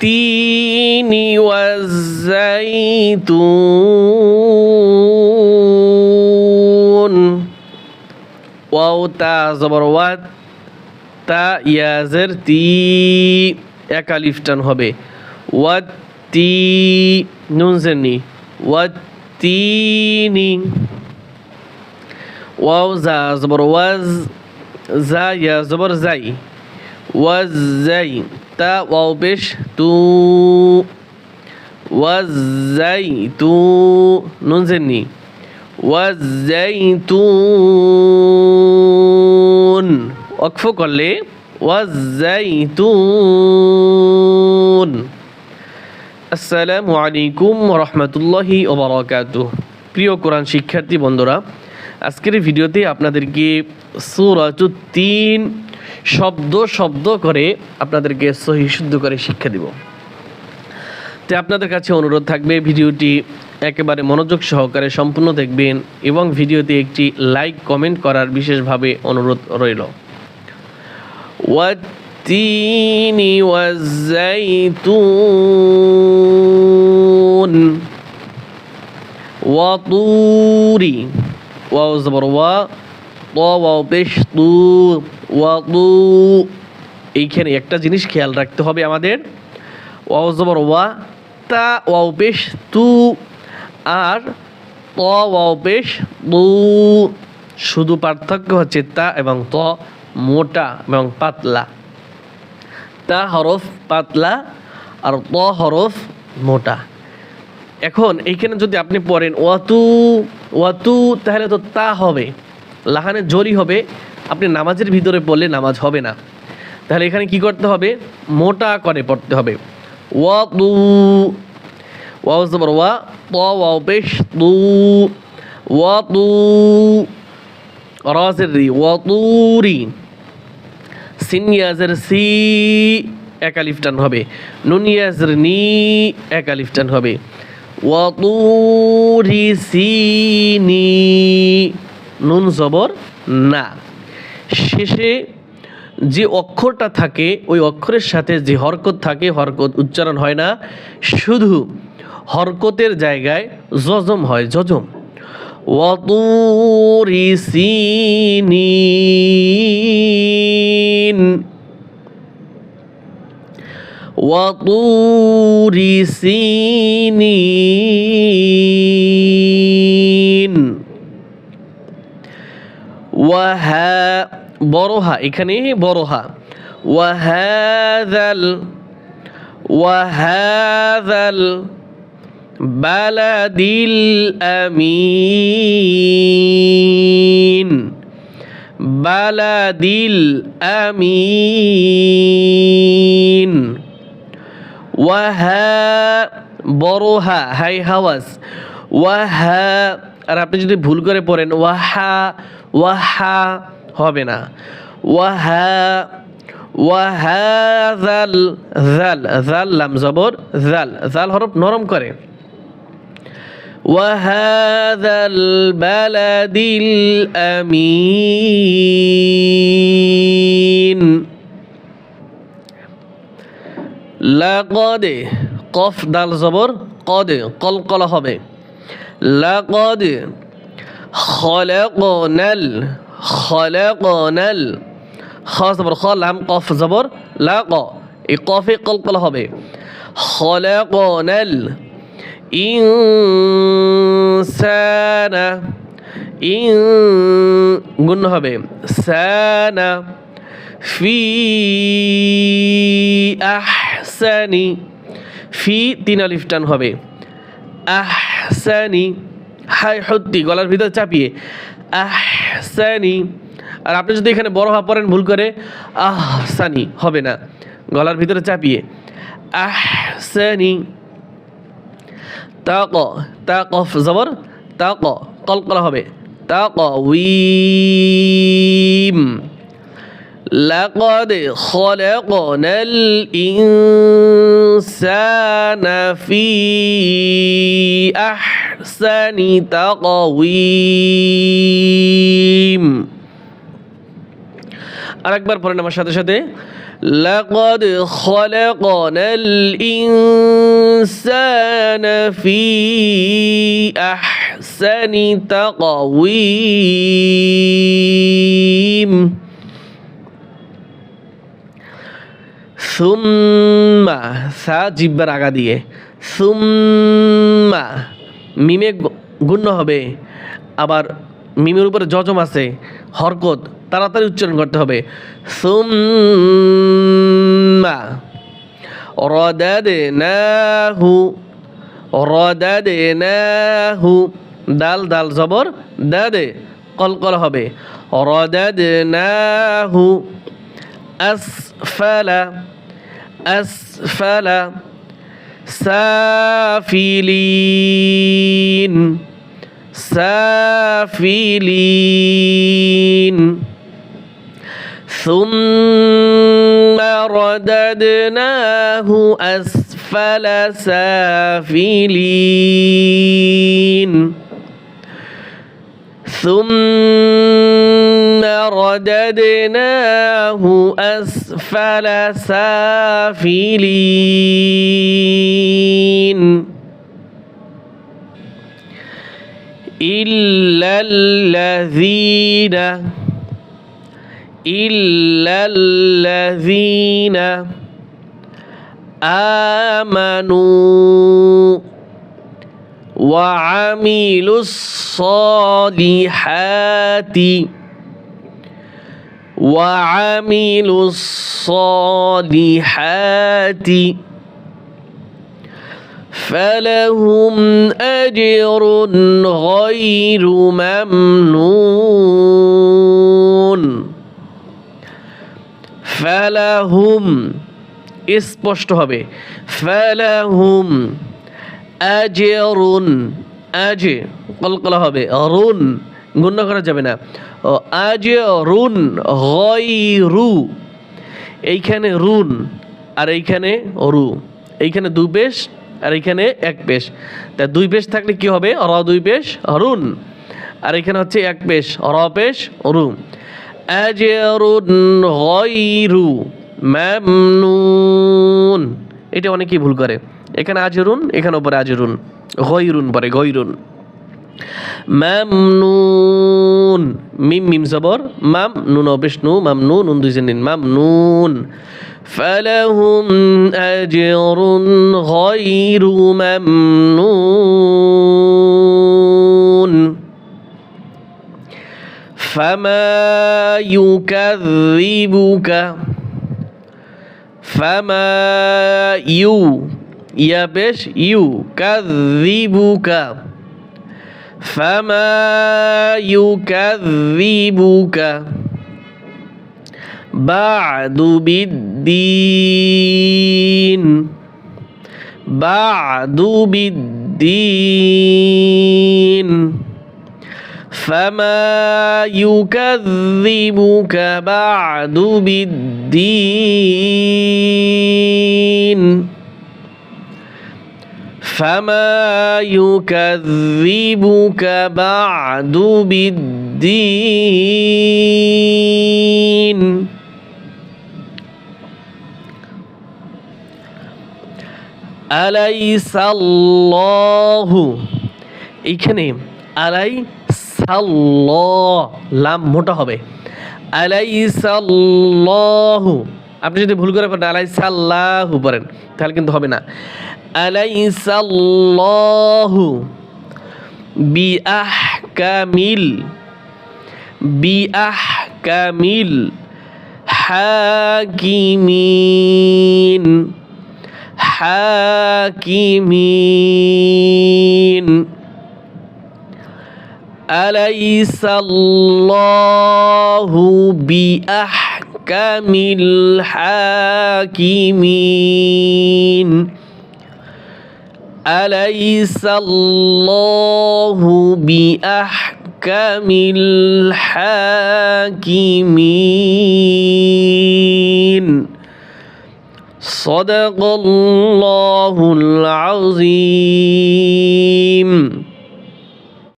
والتين والزيتون wow তা জবর ওয়াত তা ইয়াজের তি একা লিফটান হবে ওয়াত তি নুন জেরনি ওয়াত তিনি ওয়াও জা জবর ওয়াজ জা ইয়া জবর জাই ওয়াজ জাই তা ওয়াও পেশ তু, ওয়াজ জাই তু, নুন জেরনি ওয়াজাইতুন অক্ফ করলে ওয়াজাইতুন আসসালামু আলাইকুম রহমতুল্লাহি ওবরাকাতুহ প্রিয় কোরআন শিক্ষার্থী বন্ধুরা, আজকের ভিডিওতে আপনাদেরকে সুরাতুত তিন শব্দ শব্দ করে আপনাদেরকে সহি শুদ্ধ করে শিক্ষা দিব তো আপনাদের কাছে অনুরোধ থাকবে ভিডিওটি একেবারে মনোযোগ সহকারে সম্পূর্ণ দেখবেন এবং ভিডিওতে একটি লাইক কমেন্ট করার বিশেষভাবে অনুরোধ রইল والتين والزيتون وطور واو زبر বেশ তু ওয়া তু এইখানে একটা জিনিস খেয়াল রাখতে হবে আমাদের। ওয়াও ওয়া তা ওয়াও বেশ তু আর ত ওয়াও শুধু পার্থক্য হচ্ছে তা এবং ত মোটা এবং পাতলা। তা হরফ পাতলা আর ত হরফ মোটা। এখন এইখানে যদি আপনি পড়েন ওয়াতু ওয়াতু, তাহলে তো তা হবে। লাহানে জরি হবে, আপনি নামাজের ভিতরে পড়লে নামাজ হবে না। তাহলে এখানে কি করতে হবে? মোটা করে পড়তে হবে। ওয়াতু ওয়াও জবর ওয়া ত ওয়াও পেশ তু ওয়াতু রাজের রি ওয়াতুরি সিনিয়াজের সি একালিফটান হবে। নুনিয়াজের নি একালিফটান হবে। ওয়াতুরি সিনি নুন জবর না। শেষে যে অক্ষরটা থাকে, ওই অক্ষরের সাথে যে হরকত থাকে, হরকত উচ্চারণ হয় না। শুধু হরকতের জায়গায় জজম হয় জজম ওয়াতুরি সিনিন। ওয়াহা বড়হা এখানে বড়হা ওয়াহাদাল ওয়াহাদাল বালাদিল আমিন বালাদিল আমিন ওয়াহা বড়হা হাই হাওয়াস ওয়াহা আর আপনি যদি ভুল করে পড়েন ওয়াহা ওয়াহা হবে না ওয়াহা ওয়াহাজাল জাল জাল লাম জবর জাল জাল হরফ নরম করে وهذا البلد الأمين لقد قف دال زبر قد قلقل হবে লাকদ খলকনাল খলকনাল খাস জবর খ লাম কফ জবর লাক এই কফে কলকল হবে খলকনাল ইনসানা ইন গুণ হবে সানা ফি আহসানি ফি তিন আলিফ টান হবে আহ আহসানি, হাই হদ্দি, গলার ভিতর চাপিয়ে, আহসানি। আর আপনি যদি এখানে বড় হা পড়েন ভুল করে, আহসানি হবে না। গলার ভিতরে চাপিয়ে, আহসানি। তাক তা কফ জবর তা ক কলকলা হবে। তা ক উইম। লাকদ খলাকনাল ইন الإنسان في أحسن تقويم আরেকবার পড়েন আমার সাথে সাথে لقد خلقنا الإنسان في أحسن تقويم সুম্মা, সা, জিব্বার আগা দিয়ে। সুম্মা, মিমে গুণ্য হবে। আবার মিমের উপরে জজম আছে, হরকত, তাড়াতাড়ি উচ্চারণ করতে হবে। সুম্মা, রদাদনাহু রদাদনাহু, দাল দাল জবর, দাদে, কলকল হবে। রদাদনাহু, আসফালা أسفل سافلين سافلين. ثم رددناه أسفل سافلين. ثم رددناه أسفل سافلين. إلا الذين إلا الذين آمنوا. وعملوا الصالحات وعملوا الصالحات فلهم أجر غير ممنون ফালাহুম স্পষ্ট হবে ফালাহুম আজরুন, আজে, কলকলা হবে, রুন, গুণ্য করা যাবে না। ও, আজরুন রু এইখানে রুন, আর এইখানে রু। এইখানে দু পেশ আর এইখানে এক পেশ তা দুই পেশ থাকলে কি হবে? র দুই পেশ রুন। আর এখানে হচ্ছে এক পেশ র পেশ রু। আজরুন, গয়রু, মামনুন। এটা অনেকেই ভুল করে। এখানে আজরুন এখানে উপরে আজরুন গয়রুন পরে গয়রুন মামনুন মিম মিম জবর মাম নুন বিষ্ণু মামনুন নুন দুই নিন মামনুন فلهم أجر غير ممنون فما يكذبك فما يو يا بش يكذبك فما يكذبك بعد بالدين. بعد بالدين. فما يكذبك بعد بالدين. فما يكذبك بعد بالدين أليس الله এইখানে আলাই সাল্লাহ লাম মোটা হবে আলাই সাল্লাহু আপনি যদি ভুল করে পড়েন, আলাইসাল্লাহু পড়েন, তাহলে কিন্তু হবে না। আলাইসাল্লাহু বিআহ কামিল বিআহ কামিল হাকিমিন হাকিমিন। আলাইসাল্লাহু বিআহ بأحكم الحاكمين أليس الله بأحكم الحاكمين؟ صدق الله العظيم.